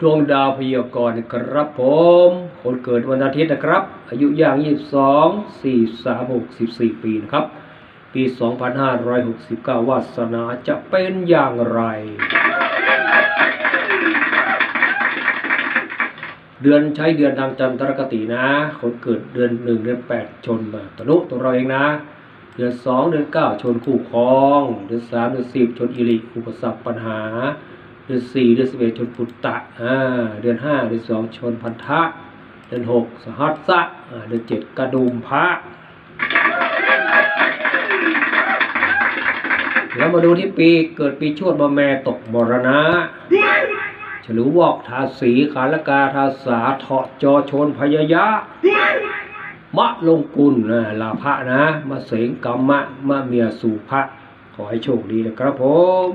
ดวงดาวพยากรณ์ครับผมคนเกิดวันอาทิตย์นะครับ อายุย่าง 22 4 3 6 14 ปีนะครับ ปี 2569 วาสนาจะเป็นอย่างไร เดือนใช้เดือนทางจันทรคตินะ คนเกิดเดือนหนึ่งเดือนแปดชนมาตนุตัวเราเองนะ เดือนสองเดือนเก้าชนคู่ครอง เดือนสามเดือนสิบชนอิริอุปสรรคปัญหา เดือนสี่เดือนสิบเอ็ดชนปุตตะเดือนห้าเดือนสองชนพันธะ เดือนหกสหัสสะเดือนเจ็ดกระดุมพระแล้วมาดูที่ปีเกิดปีชวดมาแม่ตกมรณะฉลูวอกทาสีขาลกาทาสาเถาะจอชนพยายะมะลงกุลนะลาภะนะมาเสงกรรมะมะเมียสู่พระขอให้โชคดีนะครับผม